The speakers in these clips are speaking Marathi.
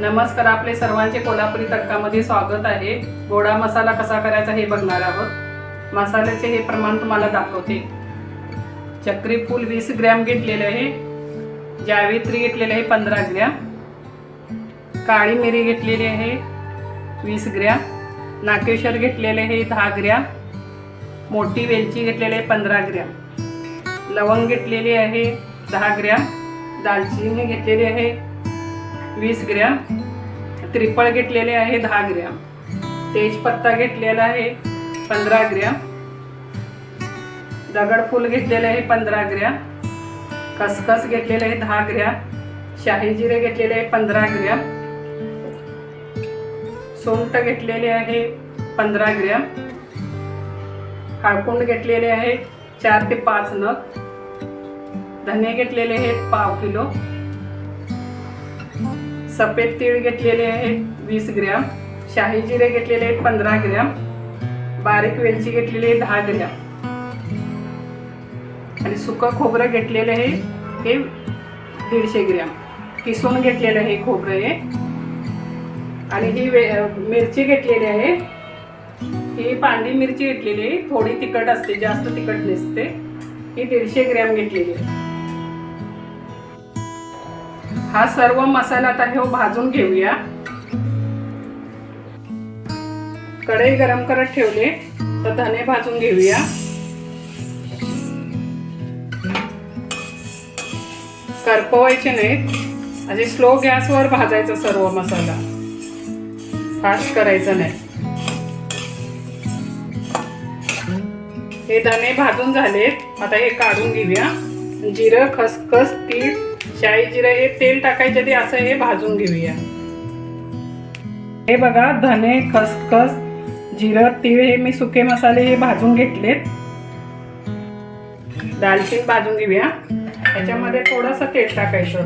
नमस्कार आपले सर्वांचे कोल्हापुरी तडकामध्ये स्वागत आहे. गोडा मसाला कसा करायचा हे बघणार आहोत. मसाल्याचे हे प्रमाण तुम्हाला दाखवते. चक्री फूल वीस ग्रॅम घेतलेले आहे. जावित्री घेतलेले आहे पंधरा ग्रॅम. काळी मिरी घेतलेली आहे वीस ग्रॅम. नाकेश्वर घेतलेले आहे दहा ग्रॅम. मोठी वेलची घेतलेली आहे पंधरा ग्रॅम. लवंग घेतलेली आहे दहा ग्रॅम. दालचिनी घेतलेली आहे वीस ग्रॅम. त्रिपळ घेतलेले आहे दहा ग्रॅम. तेजपत्ता घेतलेला आहे पंधरा ग्रॅम. दगडफूल घेतलेले आहे पंधरा ग्रॅम. खसखस घेतलेले आहे दहा ग्रॅम. शाही जिरे घेतलेले आहे पंधरा ग्रॅम. सोंट घेतलेले आहे पंधरा ग्रॅम. काळकुंड घेतलेले आहे चार ते पाच नग. धने घेतलेले आहेत पाव किलो. सफेद तीळ घेतलेले आहेत वीस ग्रॅम. शाही जिरे घेतलेले आहेत पंधरा ग्रॅम. बारीक वेलची घेतलेली आहे दहा ग्रॅम. आणि सुकं खोबरं घेतलेलं आहे हे दीडशे ग्रॅम. किसून घेतलेलं आहे खोबरं हे. आणि ही वे मिरची घेतलेली आहे. ही पांढरी मिरची घेतलेली आहे. थोडी तिखट असते जास्त तिखट नसते. ही दीडशे ग्रॅम घेतलेली आहे. हा सर्व मसाला आता हे भाजून घेऊया. कढई गरम करत ठेवले तर धने भाजून घेऊया. करपवायचे नाहीत आणि स्लो गॅसवर भाजायचा सर्व मसाला. फास्ट करायचा नाही. हे धने भाजून झालेत आता हे काढून घेऊया. जिरं खसखस तीळ शाही जिरे हे तेल टाकायचे ते असं हे भाजून घेऊया. हे बघा धने खसखस जिरं तीळ हे मी सुके मसाले हे भाजून घेतलेत. दालचीन भाजून घेऊया. त्याच्यामध्ये थोडंसं तेल टाकायचं.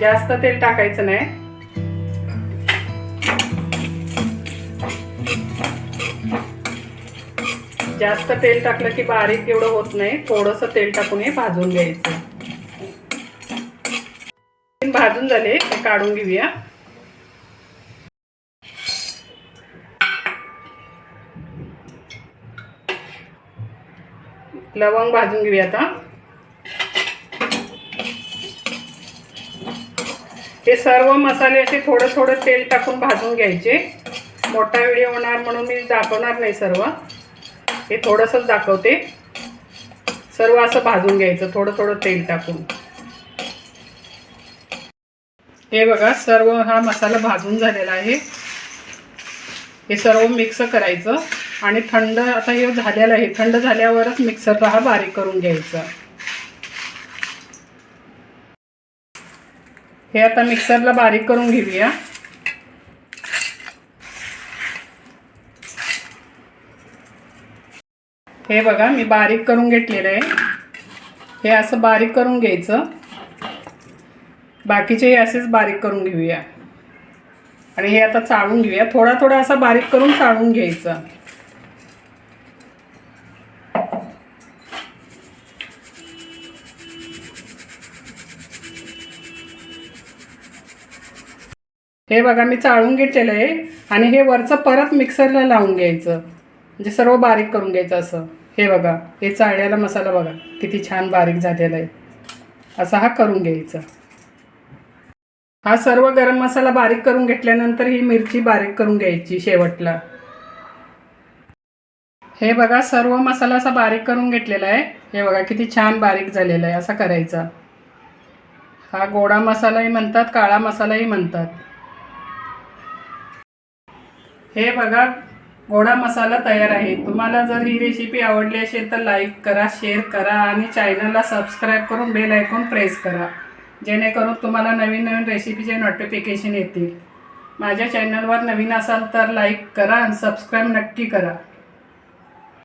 जास्त तेल टाकायचं नाही. जास्त तेल टाकलं की बारीक एवढं होत नाही. थोडंसं तेल टाकून हे भाजून घ्यायचं. भाजून झाले. काढून घेऊया. लवंग भाजून घेऊया आता. हे सर्व मसाले असे थोडं थोडं तेल टाकून भाजून घ्यायचे. मोठा व्हिडिओ होणार म्हणून मी दाखवणार नाही सर्व. हे थोडंसंच दाखवते. सर्व असं भाजून घ्यायचं थोडं थोडं तेल टाकून. हे बघा सर्व हा मसाला भाजून झालेला आहे. हे सर्व मिक्स करायचं आणि थंड आता हे झालेलं आहे. थंड झाल्यावरच मिक्सरला हा बारीक करून घ्यायचा. हे आता मिक्सरला बारीक करून घेऊया. हे बघा मी बारीक करून घेतलेलं आहे. हे असं बारीक करून घ्यायचं. बाकीचेही असेच बारीक करून घेऊया. आणि हे आता चाळून घेऊया. थोडा थोडा असा बारीक करून चाळून घ्यायचं. हे बघा मी चाळून घेतलेलं आहे. आणि हे वरचं परत मिक्सरला लावून घ्यायचं. म्हणजे सर्व बारीक करून घ्यायचं असं. हे बघा हे चाळलेला मसाला बघा किती छान बारीक झालेला आहे. असा हा करून घ्यायचा. हा सर्व गरम मसाला बारीक करून घेतल्यानंतर ही मिरची बारीक करून घ्यायची शेवटला. हे बघा सर्व मसाला असा बारीक करून घेतलेला आहे. हे बघा किती छान बारीक झालेला आहे असा करायचा. हा गोडा मसालाही म्हणतात काळा मसालाही म्हणतात. हे बघा गोडा मसाला तयार आहे. तुम्हाला जर ही रेसिपी आवडली असेल तर लाईक करा शेअर करा आणि चॅनलला सबस्क्राईब करून बेल आयकॉन प्रेस करा. जेणेकरून तुम्हाला नवीन नवीन रेसिपीचे नोटिफिकेशन येतील. माझ्या चॅनलवर नवीन असाल तर लाईक करा आणि सबस्क्राईब नक्की करा.